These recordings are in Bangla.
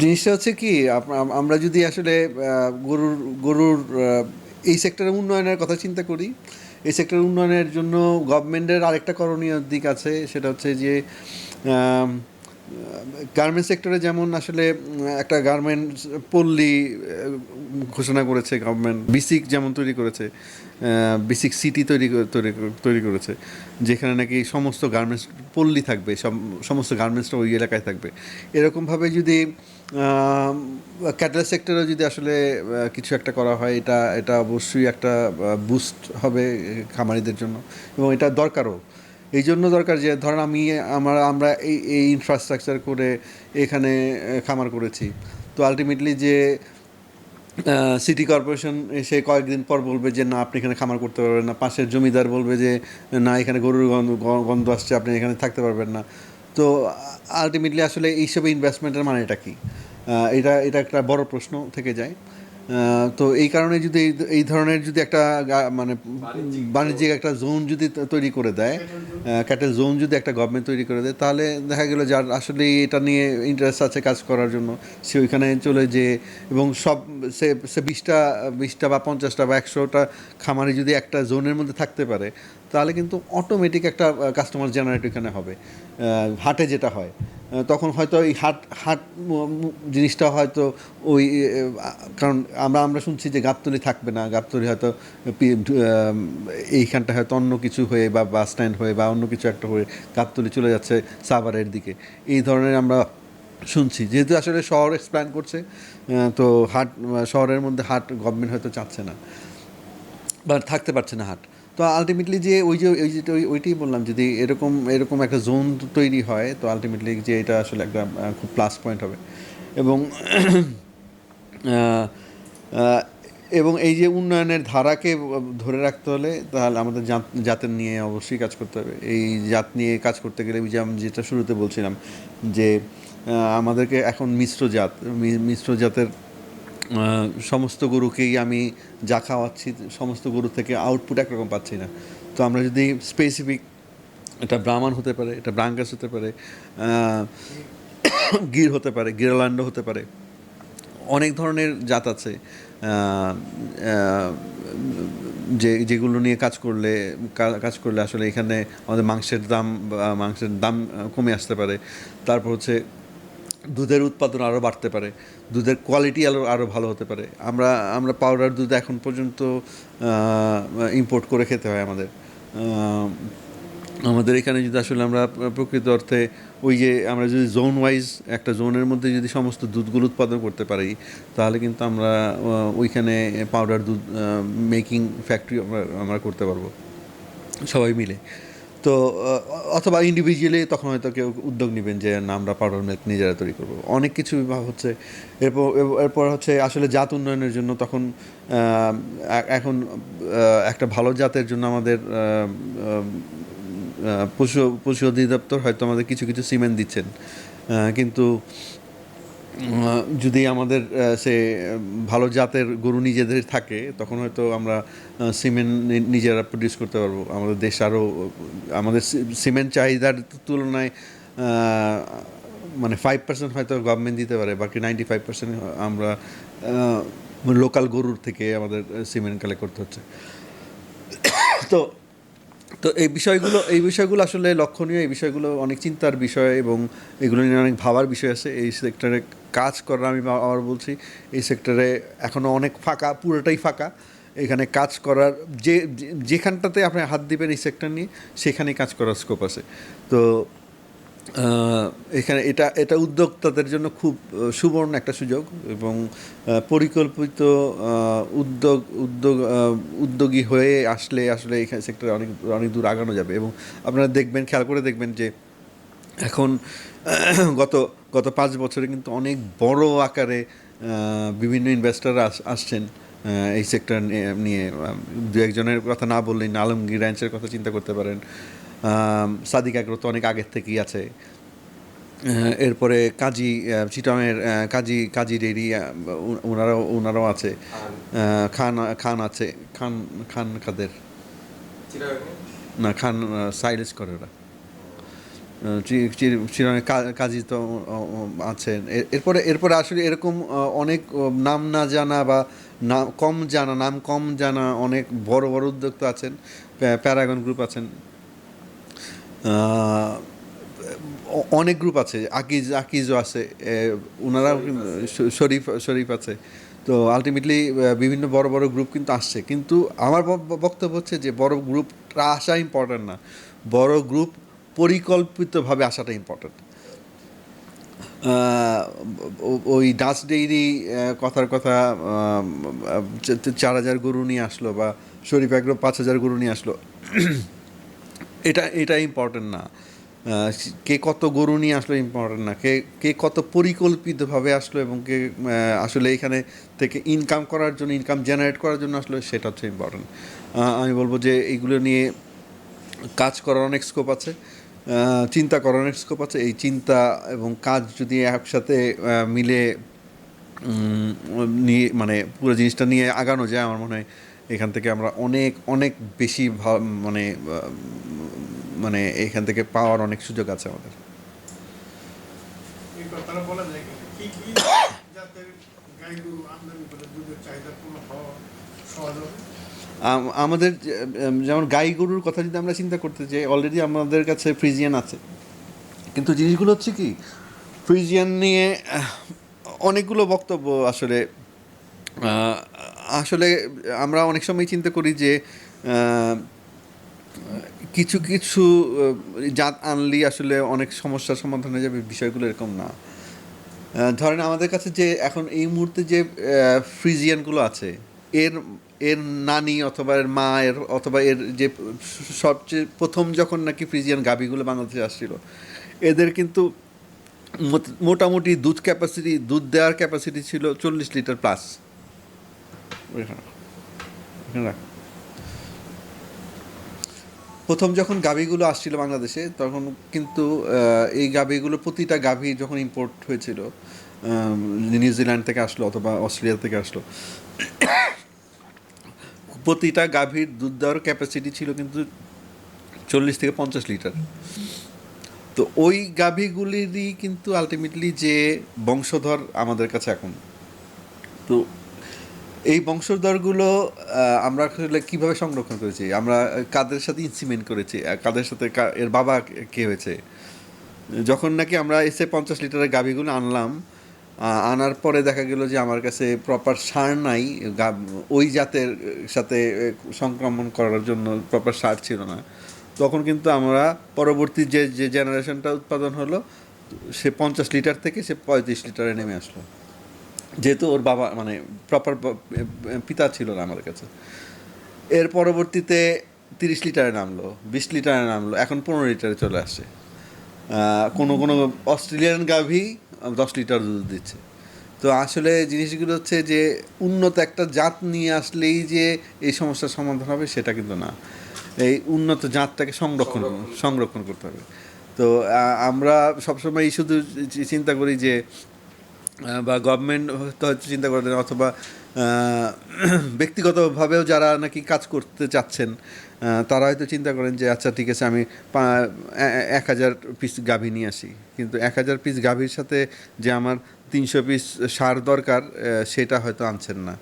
জিনিসটা হচ্ছে কি আমরা যদি আসলে গরুর গরুর এই সেক্টরের উন্নয়নের কথা চিন্তা করি, এই সেক্টরের উন্নয়নের জন্য গভর্নমেন্টের আরেকটা করণীয় দিক আছে, সেটা হচ্ছে যে গার্মেন্টস সেক্টরে যেমন আসলে একটা গার্মেন্টস পল্লী ঘোষণা করেছে গভর্নমেন্ট বিসিক যেমন তৈরি করেছে বেসিক সিটি তৈরি তৈরি তৈরি করেছে, যেখানে নাকি সমস্ত গার্মেন্টস পল্লী থাকবে সম- সমস্ত গার্মেন্টসটা ওই এলাকায় থাকবে। এরকমভাবে যদি ক্যাটেল সেক্টরে যদি আসলে কিছু একটা করা হয়, এটা এটা অবশ্যই একটা বুস্ট হবে খামারিদের জন্য, এবং এটা দরকারও। এই জন্য দরকার যে, ধরেন আমি, আমার, আমরা এই এই ইনফ্রাস্ট্রাকচার করে এখানে খামার করেছি। তো আলটিমেটলি যে সিটি কর্পোরেশন এসে কয়েকদিন পর বলবে যে, না, আপনি এখানে খামার করতে পারবেন না। পাশের জমিদার বলবে যে, না, এখানে গরুর গন্ধ গন্ধ আসছে, আপনি এখানে থাকতে পারবেন না। তো আলটিমেটলি আসলে এইসব ইনভেস্টমেন্টের মানেটা কি? আহ, এটা এটা একটা বড় প্রশ্ন থেকে যায়। তো এই কারণে যদি এই- এই ধরনের যদি একটা মানে বাণিজ্যিক একটা জোন যদি তৈরি করে দেয় ক্যাটেল জোন যদি একটা গভর্নমেন্ট তৈরি করে দেয় তাহলে দেখা গেল যার আসলে এটা নিয়ে ইন্টারেস্ট আছে কাজ করার জন্য। সে ওইখানে চলে যে এবং সব সে সে বিশটা বিশটা বা পঞ্চাশটা বা একশোটা খামারি যদি একটা জোনের মধ্যে থাকতে পারে তাহলে কিন্তু অটোমেটিক একটা কাস্টমার জেনারেট এখানে হবে। হাটে যেটা হয় তখন হয়তো এই হাট হাট জিনিসটা হয়তো ওই কারণ আমরা আমরা শুনছি যে গাবতলি থাকবে না, গাবতলি হয়তো এইখানটা হয়তো অন্য কিছু হয়ে বা বাস স্ট্যান্ড হয়ে বা অন্য কিছু একটা হয়ে গাবতলি চলে যাচ্ছে সাভারের দিকে। এই ধরনের আমরা শুনছি। যেহেতু আসলে শহর এক্সপ্ল্যান করছে তো হাট, শহরের মধ্যে হাট গভর্নমেন্ট হয়তো চাচ্ছে না, বা থাকতে পারছে না হাট। তো আলটিমেটলি যে ওই যে ওই যে, ওই- ওইটাই বললাম, যদি এরকম এরকম একটা জোন তৈরি হয়, তো আলটিমেটলি যে এটা আসলে একটা খুব প্লাস পয়েন্ট হবে। এবং এবং এই যে উন্নয়নের ধারাকে ধরে রাখতে হলে, তাহলে আমাদের জাত- জাতের নিয়ে অবশ্যই কাজ করতে হবে। এই জাত নিয়ে কাজ করতে গেলে ওই যে আমি যেটা শুরুতে বলছিলাম যে আমাদেরকে এখন মিশ্র জাত মিশ্র জাতের সমস্ত গরুকেই আমি যা খাওয়াচ্ছি, সমস্ত গরু থেকে আউটপুট একরকম পাচ্ছি না। তো আমরা যদি স্পেসিফিক এটা ব্রাহ্মণ হতে পারে, এটা ব্রাঙ্গাস হতে পারে গির হতে পারে, গিরালান্ড হতে পারে, অনেক ধরনের জাত আছে যে, যেগুলো নিয়ে কাজ করলে কাজ করলে আসলে এখানে আমাদের মাংসের দাম মাংসের দাম কমে আসতে পারে। তারপর হচ্ছে দুধের উৎপাদন আরও বাড়তে পারে, দুধের কোয়ালিটি আরও আরও ভালো হতে পারে। আমরা আমরা পাউডার দুধ এখন পর্যন্ত ইম্পোর্ট করে খেতে হয় আমাদের। আমাদের এখানে যদি আসলে আমরা প্রকৃত অর্থে ওই যে আমরা যদি জোন ওয়াইজ একটা জোনের মধ্যে যদি সমস্ত দুধগুলো উৎপাদন করতে পারি, তাহলে কিন্তু আমরা ওইখানে পাউডার দুধ মেকিং ফ্যাক্টরি আমরা আমরা করতে পারব। সবাই মিলে। তো অথবা ইন্ডিভিজুয়ালি তখন হয়তো কেউ উদ্যোগ নেবেন যে, না, আমরা পাউডার মিল্ক নিজেরা তৈরি করব। অনেক কিছু বিভাগ হচ্ছে। এরপর এরপর হচ্ছে আসলে জাত উন্নয়নের জন্য তখন এখন একটা ভালো জাতের জন্য আমাদের পশু পশু অধিদপ্তর হয়তো আমাদের কিছু কিছু সিমেন্ট দিচ্ছেন। কিন্তু যদি আমাদের সে ভালো জাতের গরু নিজেদের থাকে, তখন হয়তো আমরা সিমেন্ট নিজেরা প্রডিউস করতে পারব। আমাদের দেশ আরও আমাদের সিমেন্ট চাহিদার তুলনায় মানে ফাইভ পার্সেন্ট হয়তো গভর্নমেন্ট দিতে পারে, বাকি নাইনটি ফাইভ পার্সেন্ট আমরা লোকাল গরুর থেকে আমাদের সিমেন্ট কালেক্ট করতে হচ্ছে। তো তো এই বিষয়গুলো এই বিষয়গুলো আসলে লক্ষণীয়, এই বিষয়গুলো অনেক চিন্তার বিষয় এবং এগুলো নিয়ে অনেক ভাবার বিষয় আছে এই সেক্টরে কাজ করার আমি আবার বলছি, এই সেক্টরে এখনও অনেক ফাঁকা, পুরোটাই ফাঁকা। এখানে কাজ করার যে, যেখানটাতে আপনি হাত দিবেন এই সেক্টর নিয়ে, সেখানেই কাজ করার স্কোপ আছে। তো এখানে এটা এটা উদ্যোক্তাদের জন্য খুব সুবর্ণ একটা সুযোগ এবং পরিকল্পিত উদ্যোগ উদ্যোগ উদ্যোগী হয়ে আসলে আসলে এখানে সেক্টরে অনেক অনেক দূর আগানো যাবে। এবং আপনারা দেখবেন, খেয়াল করে দেখবেন যে, এখন, গত গত পাঁচ বছরে কিন্তু অনেক বড় আকারে বিভিন্ন ইনভেস্টররা আসছেন এই সেক্টর নিয়ে। দু একজনের কথা না বললেই আলমগীর র্যাঞ্চের কথা চিন্তা করতে পারেন। সাদিক আগ্রহ তো অনেক আগের থেকেই আছে। এরপরে কাজী আহ, কাজী কাজী ডেরি ওনারাও ওনারাও আছে। খান। খান আছে খান খান কাদের? না খান সাইলেজ করে ওরা। চিরনের কাজী তো আছেন। এরপরে এরপরে আসলে এরকম অনেক নাম না জানা বা নাম কম জানা নাম কম জানা অনেক বড় বড় উদ্যোক্তা আছেন প্যারাগন গ্রুপ আছেন। অনেক গ্রুপ আছে আকিজ আকিজও আছে ওনারাও শরীফ শরীফ আছে। তো আলটিমেটলি বিভিন্ন বড় বড় গ্রুপ কিন্তু আসছে। কিন্তু আমার বক্তব্য হচ্ছে যে বড় গ্রুপটা আসা ইম্পর্টেন্ট না। বড় গ্রুপ পরিকল্পিতভাবে আসাটা ইম্পর্টেন্ট ওই ডাচ ডেইরি কথার কথা চার হাজার গরু নিয়ে আসলো বা শরীফ এগ্রো পাঁচ হাজার গরু নিয়ে আসলো। এটা এটা ইম্পর্টেন্ট না। কে কত গরু নিয়ে আসলো ইম্পর্টেন্ট না। কে কে কত পরিকল্পিতভাবে আসলো এবং কে আসলে এখানে থেকে ইনকাম করার জন্য ইনকাম জেনারেট করার জন্য আসলো, সেটা হচ্ছে ইম্পর্টেন্ট আমি বলব যে এইগুলো নিয়ে কাজ করার অনেক স্কোপ আছে। চিন্তা করার স্কোপ আছে। এই চিন্তা এবং কাজ যদি একসাথে মিলে নিয়ে মানে পুরো জিনিসটা নিয়ে আগানো যায়, আমার মনে হয় এখান থেকে আমরা অনেক অনেক বেশি মানে মানে এখান থেকে পাওয়ার অনেক সুযোগ আছে আমাদের। আমাদের যেমন গাই গরুর কথা যদি আমরা চিন্তা করতে চাই অলরেডি আমাদের কাছে ফ্রিজিয়ান আছে। কিন্তু জিনিসগুলো হচ্ছে কি, ফ্রিজিয়ান নিয়ে অনেকগুলো বক্তব্য আসলে আসলে আমরা অনেক সময় চিন্তা করি যে কিছু কিছু জাত আনলি আসলে অনেক সমস্যার সমাধান হয়ে যাবে, বিষয়গুলো এরকম না। ধরেন আমাদের কাছে যে এখন এই মুহূর্তে যে ফ্রিজিয়ানগুলো আছে, এর এর নানি অথবা এর মা, এর অথবা এর যে সবচেয়ে প্রথম যখন নাকি ফ্রিজিয়ান গাভীগুলো বাংলাদেশে আসছিল, এদের কিন্তু মোট- মোটামুটি দুধ ক্যাপাসিটি দুধ দেওয়ার ক্যাপাসিটি ছিল চল্লিশ লিটার প্লাস প্রথম যখন গাভীগুলো আসছিল বাংলাদেশে, তখন কিন্তু এই গাভীগুলো প্রতিটা গাভী যখন ইম্পোর্ট হয়েছিল নিউজিল্যান্ড থেকে আসলো অথবা অস্ট্রেলিয়া থেকে আসলো প্রতিটা গাভীর দুধ দেওয়ার ক্যাপাসিটি ছিল কিন্তু চল্লিশ থেকে পঞ্চাশ লিটার। তো ওই গাভীগুলিরই কিন্তু আলটিমেটলি যে বংশধর আমাদের কাছে এখন। তো এই বংশধরগুলো আমরা আসলে কীভাবে সংরক্ষণ করেছি? আমরা কাদের সাথে ইনসিমেন্ট করেছি? কাদের সাথে এর বাবা কে হয়েছে? যখন নাকি আমরা এসে পঞ্চাশ লিটারের গাভীগুলো আনলাম আনার পরে দেখা গেল যে আমার কাছে প্রপার সার নাই ওই জাতের সাথে সংক্রমণ করার জন্য প্রপার সার ছিল না। তখন কিন্তু আমরা পরবর্তী যে যে জেনারেশনটা উৎপাদন হলো, সে পঞ্চাশ লিটার থেকে সে পঁয়ত্রিশ লিটারে নেমে আসলো। যেহেতু ওর বাবা মানে প্রপার পিতা ছিল না আমার কাছে। এর পরবর্তীতে তিরিশ লিটারে নামলো, বিশ লিটারে নামলো, এখন পনেরো লিটারে চলে আসছে কোনো কোনো অস্ট্রেলিয়ান গাভী দশ লিটার দুধ দিচ্ছে। তো আসলে জিনিসগুলো হচ্ছে যে উন্নত একটা জাত নিয়ে আসলেই যে এই সমস্যার সমাধান হবে সেটা কিন্তু না। এই উন্নত জাতটাকে সংরক্ষণ সংরক্ষণ করতে হবে। তো আমরা সবসময় শুধু চিন্তা করি যে বা গভর্নমেন্ট হয়তো চিন্তা করে অথবা ব্যক্তিগতভাবেও যারা নাকি কাজ করতে চাচ্ছেন তারা হয়তো চিন্তা করেন যে আচ্ছা ঠিক আছে, আমি এক হাজার পিস গাভী নিয়ে আসি। কিন্তু এক হাজার পিস গাভীর সাথে যে আমার তিনশো পিস সার দরকার সেটা হয়তো আনছেন না।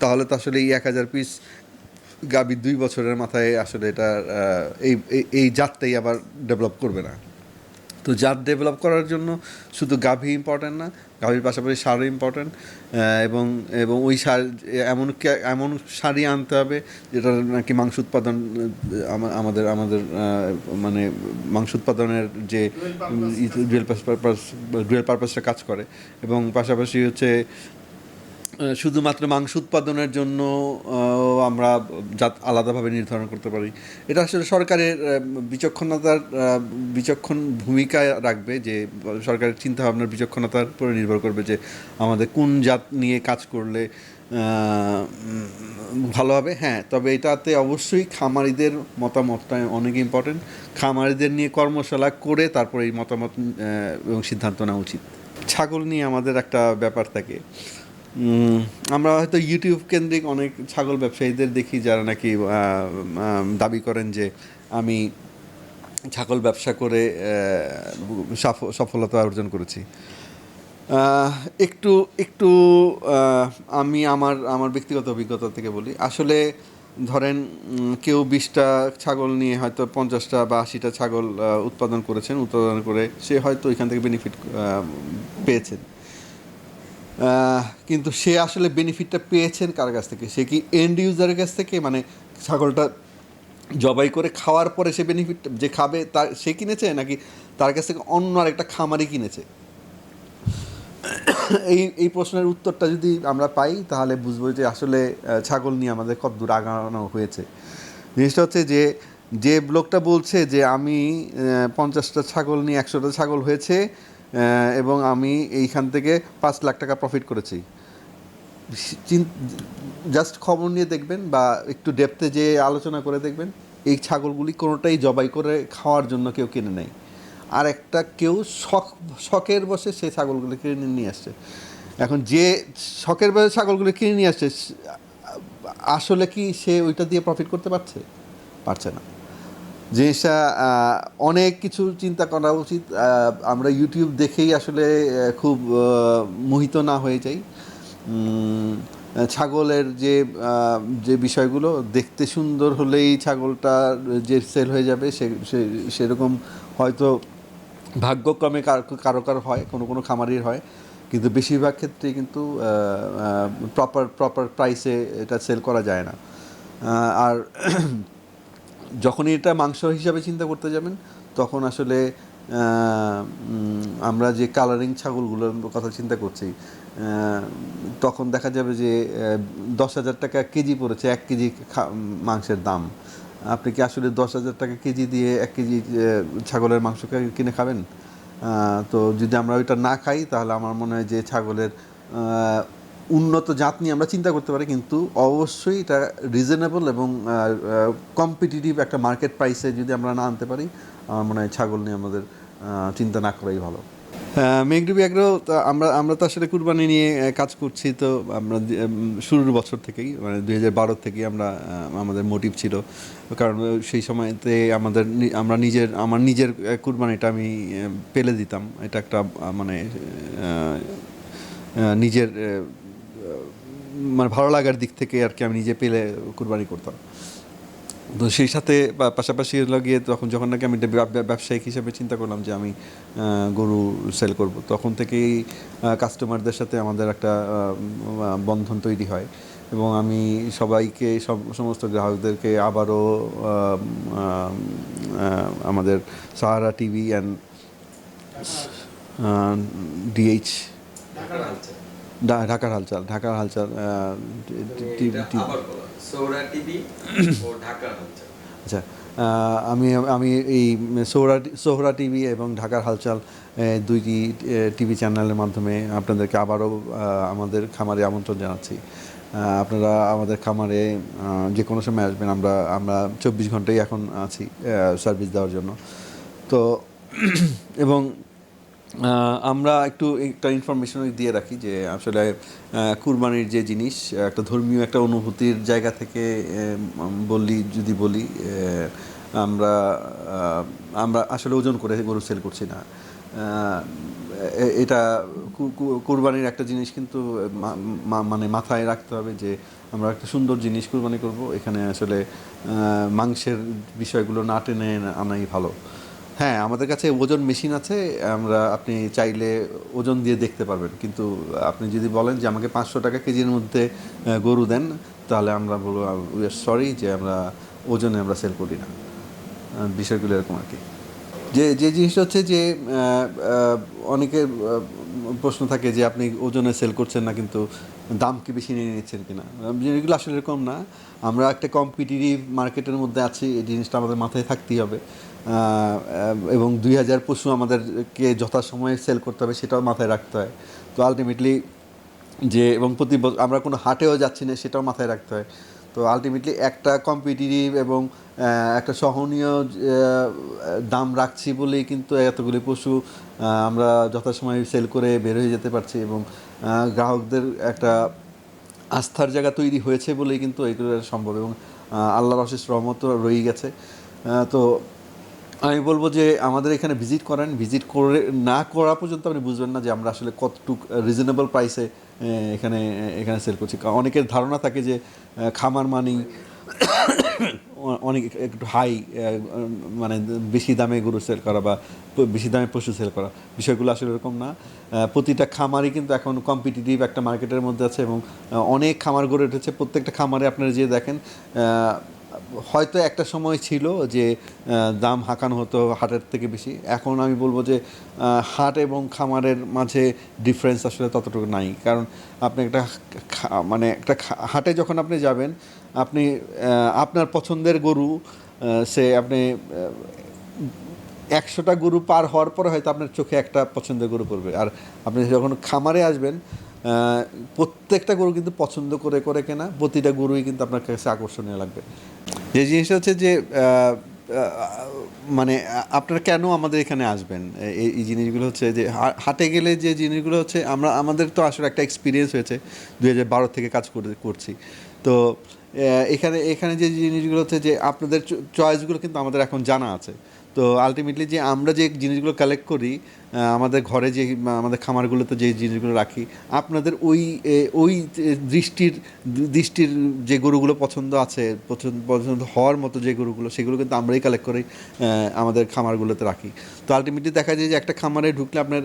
তাহলে তো আসলে এই এক হাজার পিস গাভী দুই বছরের মাথায় আসলে এটা এই- এই জাতটাই আবার ডেভেলপ করবে না। তো জাত ডেভেলপ করার জন্য শুধু গাভী ইম্পর্ট্যান্ট না গাভীর পাশাপাশি সারও ইম্পর্ট্যান্ট এবং এবং ওই সার এমন এমন সারই আনতে হবে যেটা নাকি মাংস উৎপাদন আমাদের আমাদের মানে মাংস উৎপাদনের যে ডুয়েল পারপাস ডুয়েল পারপাসটা কাজ করে। এবং পাশাপাশি হচ্ছে শুধুমাত্র মাংস উৎপাদনের জন্য আমরা জাত আলাদাভাবে নির্ধারণ করতে পারি। এটা আসলে সরকারের বিচক্ষণতার বিচক্ষণ ভূমিকা রাখবে যে, সরকারের চিন্তাভাবনার বিচক্ষণতার উপরে নির্ভর করবে যে, আমাদের কোন জাত নিয়ে কাজ করলে ভালো হবে। হ্যাঁ তবে এটাতে অবশ্যই খামারিদের মতামতটা অনেক ইম্পর্টেন্ট খামারিদের নিয়ে কর্মশালা করে তারপরে এই মতামত এবং সিদ্ধান্ত নেওয়া উচিত। ছাগল নিয়ে আমাদের একটা ব্যাপার থাকে। আমরা হয়তো ইউটিউব কেন্দ্রিক অনেক ছাগল ব্যবসায়ীদের দেখি যারা নাকি দাবি করেন যে আমি ছাগল ব্যবসা করে সফলতা অর্জন করেছি। একটু একটু আমি আমার আমার ব্যক্তিগত অভিজ্ঞতা থেকে বলি। আসলে ধরেন কেউ বিশটা ছাগল নিয়ে হয়তো পঞ্চাশটা বা আশিটা ছাগল উৎপাদন করেছেন, উৎপাদন করে সে হয়তো এখান থেকে বেনিফিট পেয়েছেন। কিন্তু সে আসলে বেনিফিটটা পেয়েছেন কার কাছ থেকে? সে কি এন্ড ইউজারের কাছ থেকে? মানে ছাগলটা জবাই করে খাওয়ার পরে সে বেনিফিট যে খাবে তার, সে কিনেছে? নাকি তার কাছ থেকে অন্য আরেকটা খামারি কিনেছে? এই এই প্রশ্নের উত্তরটা যদি আমরা পাই, তাহলে বুঝব যে আসলে ছাগল নিয়ে আমাদের কত দূর আগানো হয়েছে। জিনিসটা হচ্ছে যে যে লোকটা বলছে যে আমি পঞ্চাশটা ছাগল নিয়ে একশোটা ছাগল হয়েছে এবং আমি এইখান থেকে পাঁচ লাখ টাকা প্রফিট করেছি। জাস্ট খবর নিয়ে দেখবেন বা একটু ডেপথে যে আলোচনা করে দেখবেন, এই ছাগলগুলি কোনোটাই জবাই করে খাওয়ার জন্য কেউ কিনে নেয়। আর একটা কেউ শখ, শখের বসে সেই ছাগলগুলি কিনে নিয়ে আসছে। এখন যে শখের বসে ছাগলগুলি কিনে নিয়ে আসছে, আসলে কি সে ওইটা দিয়ে প্রফিট করতে পারছে? পারছে না। জিনিসটা অনেক কিছু চিন্তা করা উচিত। আমরা ইউটিউব দেখেই আসলে খুব মোহিত না হয়ে যাই। ছাগলের যে যে বিষয়গুলো, দেখতে সুন্দর হলেই ছাগলটা যে সেল হয়ে যাবে, সে সেরকম হয়তো ভাগ্যক্রমে কার- কারও কারও হয়, কোনো কোনো খামারির হয়। কিন্তু বেশিরভাগ ক্ষেত্রে কিন্তু প্রপার প্রপার প্রাইসে এটা সেল করা যায় না। আর যখনই এটা মাংস হিসাবে চিন্তা করতে যাবেন, তখন আসলে আমরা যে কালারিং ছাগলগুলোর কথা চিন্তা করছি তখন দেখা যাবে যে দশ হাজার টাকা কেজি পড়েছে এক কেজি মাংসের দাম। আপনি কি আসলে দশ হাজার টাকা কেজি দিয়ে এক কেজি ছাগলের মাংস কিনে খাবেন? তো যদি আমরা ওইটা না খাই, তাহলে আমার মনে হয় যে ছাগলের উন্নত জাত নিয়ে আমরা চিন্তা করতে পারি, কিন্তু অবশ্যই এটা রিজনেবল এবং কম্পিটিটিভ একটা মার্কেট প্রাইসে যদি আমরা না আনতে পারি, আমার মনে হয় ছাগল নিয়ে আমাদের চিন্তা না করাই ভালো। মেঘডুবি অ্যাগ্রো আমরা আমরা তো আসলে কুরবানি নিয়ে কাজ করছি, তো আমরা শুরুর বছর থেকেই মানে দুই হাজার বারো থেকেই আমরা আমাদের মোটিভ ছিল। কারণ সেই সময়তে আমাদের আমরা নিজের, আমার নিজের কুরবানিটা আমি পেলে দিতাম। এটা একটা মানে নিজের মানে ভালো লাগার দিক থেকে আর কি আমি নিজে পেলে কুরবানি করতাম। তো সেই সাথে পাশাপাশি লাগিয়ে তখন যখন নাকি আমি ব্যবসায়িক হিসেবে চিন্তা করলাম যে আমি গরু সেল করব, তখন থেকেই কাস্টমারদের সাথে আমাদের একটা বন্ধন তৈরি হয় এবং আমি সবাইকে, সব, সমস্ত গ্রাহকদেরকে আবারও আমাদের সাহারা টিভি অ্যান্ড ডিএইচ ঢাকার হালচাল ঢাকার হালচাল আচ্ছা আমি আমি এই সোহরা সোহরা টিভি এবং ঢাকার হালচাল দুইটি টিভি চ্যানেলের মাধ্যমে আপনাদেরকে আবারও আমাদের খামারে আমন্ত্রণ জানাচ্ছি। আপনারা আমাদের খামারে যে কোনো সময় আসবেন আমরা আমরা চব্বিশ ঘন্টাই এখন আছি সার্ভিস দেওয়ার জন্য। তো এবং আমরা একটু একটা ইনফরমেশন দিয়ে রাখি যে আসলে কুরবানির যে জিনিস, একটা ধর্মীয় একটা অনুভূতির জায়গা থেকে বললি যদি বলি আমরা আমরা আসলে ওজন করে গরু সেল করছি না। এটা কুরবানির একটা জিনিস কিন্তু মানে মাথায় রাখতে হবে যে আমরা একটা সুন্দর জিনিস কুরবানি করব। এখানে আসলে মাংসের বিষয়গুলো না টেনে আনাই ভালো। হ্যাঁ আমাদের কাছে ওজন মেশিন আছে আমরা আপনি চাইলে ওজন দিয়ে দেখতে পারবেন। কিন্তু আপনি যদি বলেন যে আমাকে পাঁচশো টাকা কেজির মধ্যে গরু দেন তাহলে আমরা বলব উই আর সরি যে আমরা ওজনে আমরা সেল করি না। বিষয়গুলো এরকম আর কি। যে যে জিনিসটা হচ্ছে যে আহ, প্রশ্ন থাকে যে আপনি ওজনে সেল করছেন না, কিন্তু দাম কি বেশি নিয়ে নিচ্ছেন কিনা? এগুলো আসলে এরকম না। আমরা একটা কম্পিটিটিভ মার্কেটের মধ্যে আছি, এই জিনিসটা আমাদের মাথায় থাকতেই হবে। এবং দুই হাজার পশু আমাদেরকে যথাসময়ে সেল করতে হবে, সেটাও মাথায় রাখতে হয়। তো আলটিমেটলি যে, এবং প্রতি আমরা কোনো হাটেও যাচ্ছি না, সেটাও মাথায় রাখতে হয়। তো আলটিমেটলি একটা কম্পিটিটিভ এবং একটা সহনীয় দাম রাখছি বলেই কিন্তু এতগুলি পশু আমরা যথাসময়ে সেল করে বের হয়ে যেতে পারছি এবং গ্রাহকদের একটা আস্থার জায়গা তৈরি হয়েছে বলেই কিন্তু এগুলো সম্ভব এবং আল্লাহর অশেষ রহমত রয়ে গেছে। তো আমি বলব যে আমাদের এখানে ভিজিট করেন ভিজিট করে না করা পর্যন্ত আপনি বুঝবেন না যে আমরা আসলে কতটুক রিজনেবল প্রাইসে এখানে এখানে সেল করছি। অনেকের ধারণা থাকে যে খামার মানি অনেক একটু হাই মানে বেশি দামে গরু সেল করা বা বেশি দামে পশু সেল করা। বিষয়গুলো আসলে এরকম না। প্রতিটা খামারই কিন্তু এখন কম্পিটিটিভ একটা মার্কেটের মধ্যে আছে এবং অনেক খামার গড়ে উঠেছে। প্রত্যেকটা খামারে আপনারা যে দেখেন হয়তো একটা সময় ছিল যে দাম হাঁকানো হতো হাটের থেকে বেশি। এখন আমি বলব যে হাট এবং খামারের মাঝে ডিফারেন্স আসলে ততটুকু নাই। কারণ আপনি একটা মানে একটা হাটে যখন আপনি যাবেন, আপনি আপনার পছন্দের গরু সে আপনি একশোটা গরু পার হওয়ার পরে হয়তো আপনার চোখে একটা পছন্দের গরু পড়বে। আর আপনি যখন খামারে আসবেন প্রত্যেকটা গরু কিন্তু পছন্দ করে করে কেনা, প্রতিটা গরুই কিন্তু আপনার কাছে আকর্ষণীয় লাগবে। যে জিনিসটা হচ্ছে যে মানে আপনারা কেন আমাদের এখানে আসবেন? এই জিনিসগুলো হচ্ছে যে হাটে গেলে যে জিনিসগুলো হচ্ছে, আমরা, আমাদের তো আসলে একটা এক্সপিরিয়েন্স হয়েছে দু হাজার বারো থেকে কাজ করে, করছি। তো এখানে এখানে যে জিনিসগুলো হচ্ছে যে, আপনাদের চয়েসগুলো কিন্তু আমাদের এখন জানা আছে। তো আলটিমেটলি যে আমরা যে জিনিসগুলো কালেক্ট করি আমাদের ঘরে যে, আমাদের খামারগুলোতে যে জিনিসগুলো রাখি, আপনাদের ওই ওই দৃষ্টির দৃষ্টির যে গরুগুলো পছন্দ আছে, পছন্দ পছন্দ হওয়ার মতো যে গরুগুলো, সেগুলো কিন্তু আমরাই কালেক্ট করে আমাদের খামারগুলোতে রাখি। তো আলটিমেটলি দেখা যায় যে একটা খামারে ঢুকলে আপনার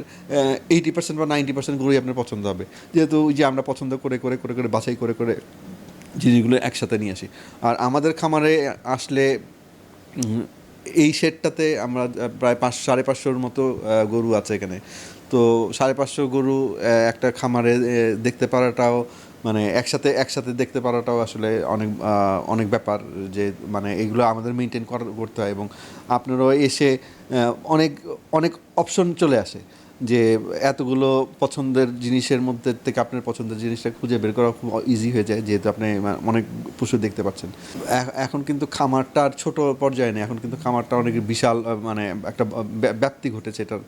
এইটি পার্সেন্ট বা নাইনটি পার্সেন্ট গরুই আপনার পছন্দ হবে। যেহেতু ওই যে আমরা পছন্দ করে করে করে করে, বাছাই করে করে জিনিসগুলো একসাথে নিয়ে আসি। আর আমাদের খামারে আসলে এই শেডটাতে আমরা প্রায় পাঁচ, সাড়ে পাঁচশোর মতো গরু আছে এখানে। তো সাড়ে পাঁচশো গরু একটা খামারে দেখতে পারাটাও মানে একসাথে একসাথে দেখতে পারাটাও আসলে অনেক অনেক ব্যাপার যে মানে এগুলো আমাদের মেনটেন করতে হয় এবং আপনারাও এসে অনেক অনেক অপশন চলে আসে। যে এতগুলো পছন্দের জিনিসের মধ্যে থেকে আপনার পছন্দের জিনিসটা খুঁজে বের করা খুব ইজি হয়ে যায়, যেহেতু আপনি অনেক পশু দেখতে পাচ্ছেন। এখন কিন্তু খামারটা আর ছোটো পর্যায়ে নেই, এখন কিন্তু খামারটা অনেক বিশাল মানে একটা ব্য- ব্যাপ্তি ঘটেছে এটার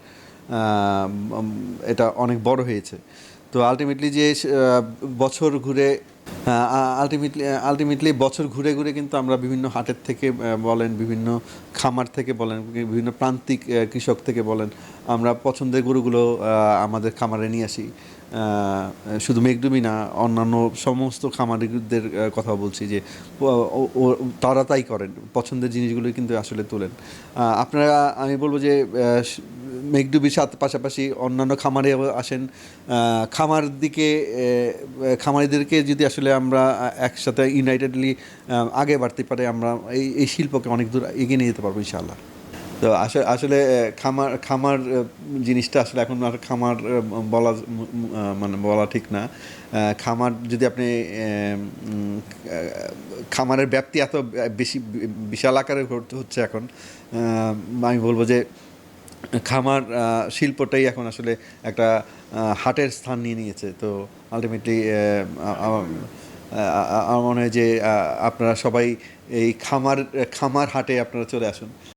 এটা অনেক বড় হয়েছে। তো আলটিমেটলি যে বছর ঘুরে আলটিমেটলি আলটিমেটলি বছর ঘুরে ঘুরে কিন্তু আমরা বিভিন্ন হাটের থেকে বলেন, বিভিন্ন খামার থেকে বলেন, বিভিন্ন প্রান্তিক কৃষক থেকে বলেন, আমরা পছন্দের গরুগুলো আমাদের খামারে নিয়ে আসি। শুধু মেঘডুবি না, অন্যান্য সমস্ত খামারিদের কথা বলছি যে তারা তাই করেন, পছন্দের জিনিসগুলো কিন্তু আসলে তোলেন। আপনারা, আমি বলব যে মেঘডুবির সাথে পাশাপাশি অন্যান্য খামারে আসেন। খামার দিকে খামারিদেরকে যদি আসলে আমরা একসাথে ইউনাইটেডলি আগে বাড়তে পারে, আমরা এই এই শিল্পকে অনেক দূর এগিয়ে নিয়ে যেতে পারব ইনশাআল্লাহ। তো আসলে আসলে খামার খামার জিনিসটা আসলে এখন আর খামার বলা মানে বলা ঠিক না। খামার যদি আপনি খামারের ব্যাপ্তি এত বেশি, বিশাল আকারে হচ্ছে এখন আমি বলব যে খামার শিল্পটাই এখন আসলে একটা হাটের স্থান নিয়ে নিয়েছে। তো আলটিমেটলি আমার মনে হয় যে আপনারা সবাই এই খামার খামার হাটে আপনারা চলে আসুন।